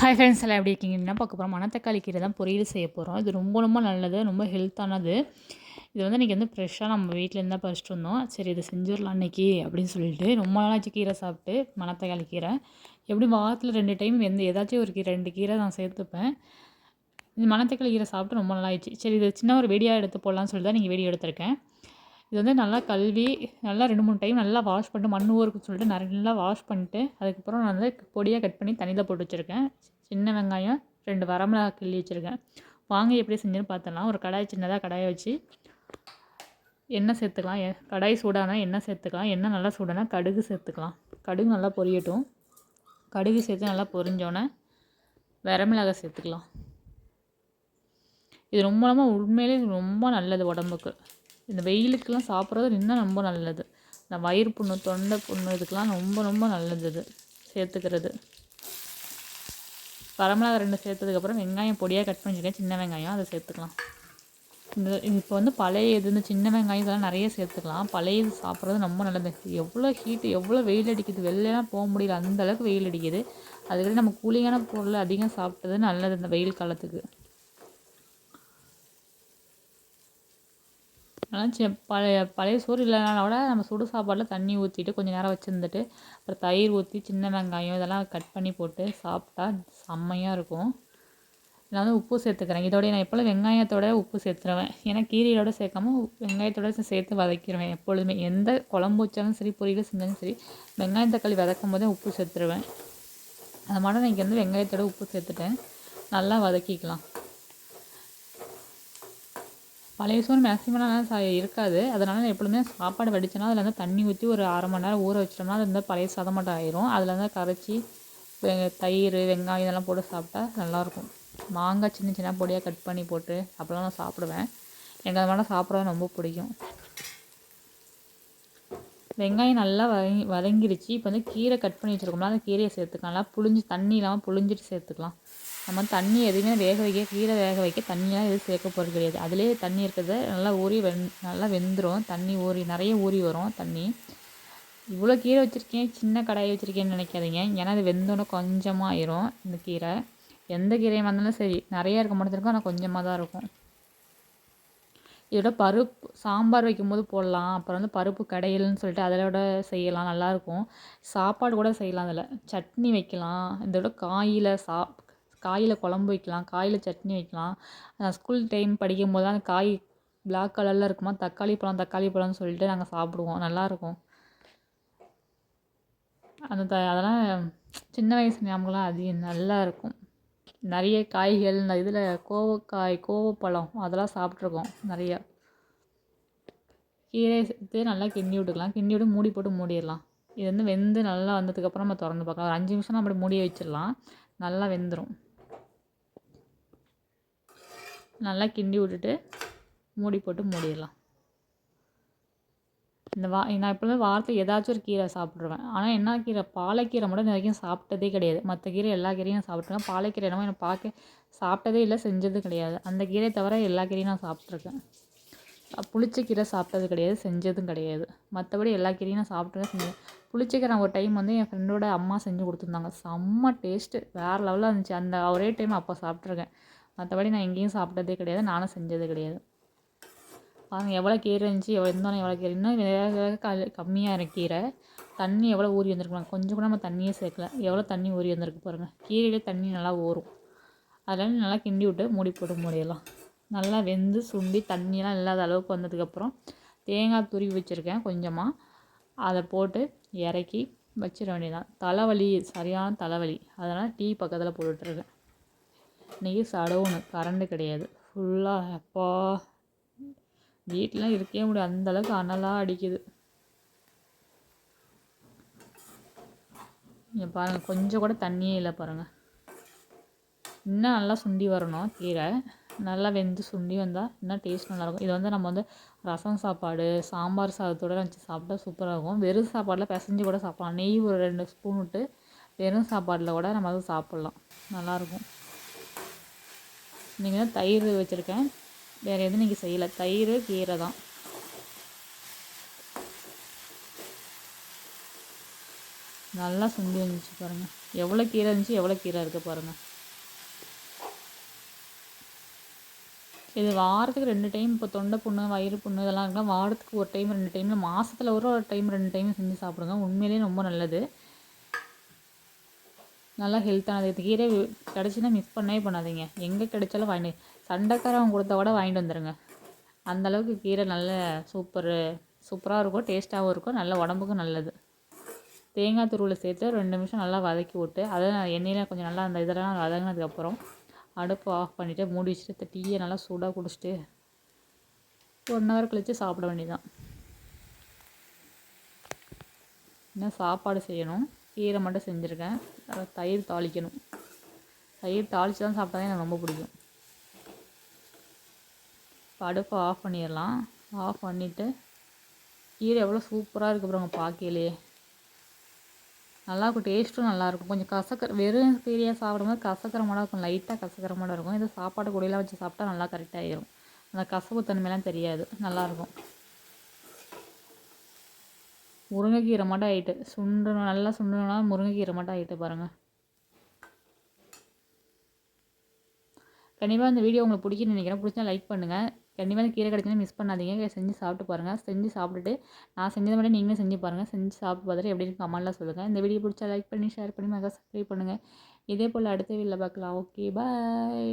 Hi friends எல்லாம் எப்படி இருக்கீங்க? என்ன பார்க்க போகிறோம் மணத்தக்காளி கீரை தான் பொரியல் செய்ய போகிறோம் இது ரொம்ப ரொம்ப நல்லது ரொம்ப ஹெல்த்தானது இது வந்து இன்றைக்கி வந்து ஃப்ரெஷ்ஷாக நம்ம வீட்டிலேருந்து தான் பறிச்சிட்டு வந்தோம். சரி இதை செஞ்சிடலாம் அன்றைக்கி அப்படின்னு சொல்லிட்டு ரொம்ப நாளாச்சு கீரை சாப்பிட்டு மணத்தக்காளி கீரை. எப்படி வாரத்தில் ரெண்டு டைம் எந்த ஏதாச்சும் ஒரு கீரை ரெண்டு கீரை நான் சேர்த்துப்பேன். இந்த மணத்தக்காளி கீரை சாப்பிட்டு ரொம்ப நல்லாயிடுச்சு சரி இது சின்ன ஒரு வெடியாக எடுத்து போடலான்னு சொல்லிட்டு தான் நீங்கள் வெடி எடுத்திருக்கேன். இது வந்து நல்லா கழுவி நல்லா ரெண்டு மூணு டைம் நல்லா வாஷ் பண்ணிட்டு மண் ஊருக்கு சொல்லிட்டு நல்லா வாஷ் பண்ணிட்டு அதுக்கப்புறம் நான் வந்து பொடியாக கட் பண்ணி தண்ணியில் போட்டு வச்சுருக்கேன். சின்ன வெங்காயம் ரெண்டு வரமிளகா கிள்ளி வச்சுருக்கேன். வாங்க எப்படி செஞ்சுன்னு பார்த்தலாம் ஒரு கடாய் சின்னதாக கடாயை வச்சு எண்ணெய் சேர்த்துக்கலாம். கடாய் சூடானா எண்ணெய் சேர்த்துக்கலாம். எண்ணெய் நல்லா சூடானா கடுகு சேர்த்துக்கலாம். கடுகு நல்லா பொரியட்டும். கடுகு சேர்த்து நல்லா பொரிஞ்சோன்னே வரமிளகா சேர்த்துக்கலாம். இது ரொம்ப ரொம்ப உண்மையிலே ரொம்ப நல்லது உடம்புக்கு. இந்த வெயிலுக்கெல்லாம் சாப்பிட்றது இன்னும் ரொம்ப நல்லது. இந்த வயிறு புண்ணு தொண்டை புண்ணு இதுக்கெலாம் ரொம்ப ரொம்ப நல்லது இது. சேர்த்துக்கிறது. வரமிளகா ரெண்டு சேர்த்ததுக்கப்புறம் வெங்காயம் பொடியாக கட் பண்ணியிருக்கேன் சின்ன வெங்காயம் அதை சேர்த்துக்கலாம். இந்த இப்போ வந்து பழைய இது இந்த சின்ன வெங்காயம் இதெல்லாம் நிறைய சேர்த்துக்கலாம். பழைய இது சாப்பிட்றது ரொம்ப நல்லது. எவ்வளோ ஹீட்டு எவ்வளோ வெயில் அடிக்குது. வெளிலலாம் போக முடியல. அந்த அளவுக்கு வெயில் அடிக்குது. அதுக்கடி நம்ம கூலிங்கான பொருள் அதிகம் சாப்பிட்டது நல்லது இந்த வெயில் காலத்துக்கு. அதனால் சின்ன பழைய பழைய சோறு இல்லைனா கூட நம்ம சுடு சாப்பாட்டில் தண்ணி ஊற்றிட்டு கொஞ்சம் நேரம் வச்சுருந்துட்டு அப்புறம் தயிர் ஊற்றி சின்ன வெங்காயம் இதெல்லாம் கட் பண்ணி போட்டு சாப்பிட்டா செம்மையாக இருக்கும். நான் வந்து உப்பு சேர்த்துக்கிறேன். இதோடய நான் எப்பொழுதும் வெங்காயத்தோட உப்பு சேர்த்துருவேன். ஏன்னா கீரையோட சேர்க்காம வெங்காயத்தோட சேர்த்து வதக்கிடுவேன் எப்பொழுதுமே. எந்த குழம்பு வச்சாலும் சரி பொரியல் செஞ்சாலும் சரி வெங்காயம் தக்காளி வதக்கும் போதே உப்பு சேர்த்துருவேன். அது மாதிரி நான் இங்கே வந்து வெங்காயத்தோட உப்பு சேர்த்துட்டேன். நல்லா வதக்கிக்கலாம். பழைய சோறு மேக்ஸிமம்லாம் சா இருக்காது. அதனால் நான் எப்பொழுதுமே சாப்பாடு வடித்தேன்னா அதில் வந்து தண்ணி ஊற்றி ஒரு அரை மணி நேரம் ஊற வச்சிட்டோம்னா அது வந்து பழைய சாதம் மட்டும் ஆயிரும். அதில் வந்து கரைச்சி தயிர் வெங்காயம் இதெல்லாம் போட்டு சாப்பிட்டா நல்லாயிருக்கும் மாங்காய் சின்ன சின்ன பொடியாக கட் பண்ணி போட்டு அப்படிலாம் நான் சாப்பிடுவேன். எனக்கு அது மாதிரி சாப்பிட்றது ரொம்ப பிடிக்கும். வெங்காயம் நல்லா வதங்கி வதங்கிடுச்சு இப்போ வந்து கீரை கட் பண்ணி வச்சுருக்கோம்னா அந்த கீரையை சேர்த்துக்கலாம். புழிஞ்சு புளிஞ்சு தண்ணி இல்லாமல் புளிஞ்சிட்டு சேர்த்துக்கலாம். நம்ம தண்ணி எதுவுமே வேக வைக்க கீரை வேக வைக்க தண்ணியாக எதுவும் சேர்க்க போகிறது கிடையாது. அதிலே தண்ணி இருக்கிறத நல்லா ஊறி வெந் நல்லா வெந்துடும் தண்ணி ஊறி நிறைய ஊறி வரும் தண்ணி. இவ்வளோ கீரை வச்சுருக்கேன். சின்ன கடாயை வச்சுருக்கேன்னு நினைக்காதீங்க. ஏன்னா அது வெந்தோன்னே கொஞ்சமாக ஆயிரும் இந்த கீரை. எந்த கீரையாக இருந்தாலும் சரி நிறையா இருக்க மாட்டேங்கும் இருக்கும் ஆனால் கொஞ்சமாக தான் இருக்கும். இதோட பருப்பு சாம்பார் வைக்கும்போது போடலாம். அப்புறம் வந்து பருப்பு கடையல்னு சொல்லிட்டு அதோட செய்யலாம். நல்லாயிருக்கும் சாப்பாடு கூட செய்யலாம் அதில். சட்னி வைக்கலாம். இதோட காயில் சா காயில் குழம்பு வைக்கலாம் காயில் சட்னி வைக்கலாம். நான் ஸ்கூல் டைம் படிக்கும் போது அந்த காய் பிளாக் கலரில் இருக்குமா தக்காளி பழம் தக்காளி பழம்னு சொல்லிட்டு நாங்கள் சாப்பிடுவோம். நல்லாயிருக்கும் அந்த த அதெல்லாம் சின்ன வயசு ஞாபகம்லாம் அதிகம். நல்லா இருக்கும். நிறைய காய்கள் இந்த இதில் கோவக்காய் கோவப்பழம் அதெல்லாம் சாப்பிட்ருக்கோம் நிறையா. கீரை சேர்த்து நல்லா கிண்டி விட்டுக்கலாம். கிண்டி விட்டு மூடி போட்டு மூடிடலாம். இது வந்து வெந்து நல்லா வந்ததுக்கப்புறம் நம்ம திறந்து பார்க்கலாம். ஒரு அஞ்சு நிமிஷம் அப்படி மூடி வச்சிடலாம். நல்லா வெந்துடும் நல்லா கிண்டி விட்டுட்டு மூடி போட்டு மூடிடலாம். இந்த வா நான் எப்பொழுதும் வாரத்தில் ஏதாச்சும் ஒரு கீரை சாப்பிட்ருவேன் ஆனால் என்ன கீரை? பாலைக்கீரை மட்டும் இது வரைக்கும் சாப்பிட்டதே கிடையாது. மற்ற கீரை எல்லா கீரையும் சாப்பிட்ருக்கேன் பாலைக்கீரை என்னமோ எனக்கு பார்க்க சாப்பிட்டதே இல்லை செஞ்சது கிடையாது. அந்த கீரை தவிர எல்லா கீரையும் நான் சாப்பிட்ருக்கேன் புளிச்ச கீரை சாப்பிட்டது கிடையாது செஞ்சதும் கிடையாது. மற்றபடி எல்லா கீரையும் நான் சாப்பிட்டுருக்கேன் செஞ்சேன். புளிச்சக்கீரை ஒரு டைம் வந்து என் ஃப்ரெண்டோட அம்மா செஞ்சு கொடுத்துருந்தாங்க. செம்ம டேஸ்ட்டு வேறு லெவலில் இருந்துச்சு. அந்த ஒரே டைம் அப்போ சாப்பிட்ருக்கேன் மற்றபடி நான் எங்கேயும் சாப்பிட்டதே கிடையாது. நானும் செஞ்சது கிடையாது. பாருங்கள் எவ்வளோ கீரை இருந்துச்சு எவ்வளோ இருந்தாலும் எவ்வளோ கீரை. இன்னும் வேக வேக கல் கம்மியாக இருக்கு கீரை. தண்ணி எவ்வளோ ஊறி வந்திருக்கலாம் கொஞ்சம் கூட நம்ம தண்ணியே சேர்க்கல. எவ்வளோ தண்ணி ஊறி வந்திருக்கு பாருங்கள் கீரையிலே தண்ணி நல்லா ஊறும். அதனால் நல்லா கிண்டி விட்டு மூடி போட்டு மூடிடலாம். நல்லா வெந்து சுண்டி தண்ணியெலாம் இல்லாத அளவுக்கு வந்ததுக்கப்புறம் தேங்காய் துருவி வச்சுருக்கேன் கொஞ்சமாக அதை போட்டு இறக்கி வச்சிட வேண்டியதான் தலைவலி சரியான தலைவலி. அதனால் டீ பக்கத்தில் போட்டுட்ருக்கேன் இன்றைக்கி சடவுனு கரண்ட்டு கிடையாது. ஃபுல்லாக அப்பா வீட்டிலாம் இருக்கவே முடியாது. அந்தளவுக்கு அனலாக அடிக்குது. இங்கே பாருங்கள் கொஞ்சம் கூட தண்ணியே இல்லை பாருங்கள் இன்னும் நல்லா சுண்டி வரணும் கீரை. நல்லா வெந்து சுண்டி வந்தால் இன்னும் டேஸ்ட் நல்லாயிருக்கும். இது வந்து நம்ம வந்து ரசம் சாப்பாடு சாம்பார் சாதத்தோடு வச்சு சாப்பிட்டா சூப்பராக இருக்கும். வெறும் சாப்பாடில் பிசைஞ்சு கூட சாப்பிட்லாம். நெய் ஒரு ரெண்டு ஸ்பூன் விட்டு வெறும் சாப்பாட்டில் கூட நம்ம அதை சாப்பிட்லாம். நல்லாயிருக்கும். நீங்கள் வந்து தயிர் வச்சுருக்கேன். வேறு எதுவும் நீங்கள் செய்யலை. தயிர் கீரை தான். நல்லா சுண்டி வந்துச்சு பாருங்கள் எவ்வளோ கீரை இருந்துச்சு எவ்வளோ கீரை இருக்குது பாருங்கள் இது வாரத்துக்கு ரெண்டு டைம் இப்போ தொண்டை புண்ணு வயிறு புண்ணு இதெல்லாம் இருக்கலாம் வாரத்துக்கு ஒரு டைம் ரெண்டு டைமில் மாதத்தில் ஒரு டைம் ரெண்டு டைம் செஞ்சு சாப்பிடுங்க. உண்மையிலேயே ரொம்ப நல்லது. நல்லா ஹெல்த்தானது கீரை கிடச்சின்னா மிஸ் பண்ணவே பண்ணாதீங்க. எங்கே கிடைச்சாலும் வாங்கிட்டு சண்டைக்காரவங்க கொடுத்தா கூட வாங்கிட்டு வந்துடுங்க அந்தளவுக்கு கீரை நல்ல சூப்பர் சூப்பராக இருக்கும் டேஸ்ட்டாகவும் இருக்கும் நல்ல உடம்புக்கும் நல்லது. தேங்காய் துருவில் சேர்த்து ரெண்டு நிமிஷம் நல்லா வதக்கி விட்டு அதை எண்ணெயில் கொஞ்சம் நல்லா அந்த இதெல்லாம் வதங்கினதுக்கப்புறம் அடுப்பு ஆஃப் பண்ணிவிட்டு மூடி வச்சுட்டு டீயை நல்லா சூடாக குடிச்சிட்டு ஒன் ஹவர் கழித்து சாப்பிட வேண்டியதான் இன்னும் சாப்பாடு செய்யணும். கீரை மட்டும் செஞ்சுருக்கேன். தயிர் தாளிக்கணும். தயிர் தாளித்து தான் சாப்பிட்டா எனக்கு ரொம்ப பிடிக்கும். அடுப்பை ஆஃப் பண்ணிடலாம். ஆஃப் பண்ணிவிட்டு கீரை எவ்வளோ சூப்பராக இருக்குது அப்புறம் பார்க்கையிலேயே நல்லாயிருக்கும் டேஸ்ட்டும் நல்லாயிருக்கும் கொஞ்சம் கசக்கிற வெறும் கீரையாக சாப்பிடும்போது கசக்கிற மாதிரி இருக்கும். லைட்டாக கசக்கிற இருக்கும். இது சாப்பாடு கூடையெல்லாம் வச்சு சாப்பிட்டா நல்லா கரெக்டாகிடும் அந்த கசப்பு தன்மையெல்லாம் தெரியாது. நல்லாயிருக்கும் முருங்கைக்கீரை மட்டும் ஆகிட்டு சுண்டணும் நல்லா சுண்டணும்னா முருங்கைக்கீரை மட்டும் ஆகிட்டு பாருங்கள் கண்டிப்பாக இந்த வீடியோ உங்களுக்கு பிடிக்குன்னு நினைக்கிறேன். பிடிச்சா லைக் பண்ணுங்கள் கண்டிப்பாக இந்த கீரை கிடைச்சுன்னா மிஸ் பண்ணாதீங்க. செஞ்சு சாப்பிட்டு பாருங்கள் செஞ்சு சாப்பிட்டுட்டு நான் செஞ்சதை மட்டும் நீங்களும் செஞ்சு பாருங்கள் செஞ்சு சாப்பிட்டு பார்த்துட்டு எப்படி இருக்கு கமெண்ட்லாம் சொல்லுங்கள் இந்த வீடியோ பிடிச்சா லைக் பண்ணி ஷேர் பண்ணி மகா சப்ஸ்கிரைப் பண்ணுங்கள் இதே போல் அடுத்த வீடியோவில் பார்க்கலாம். Okay bye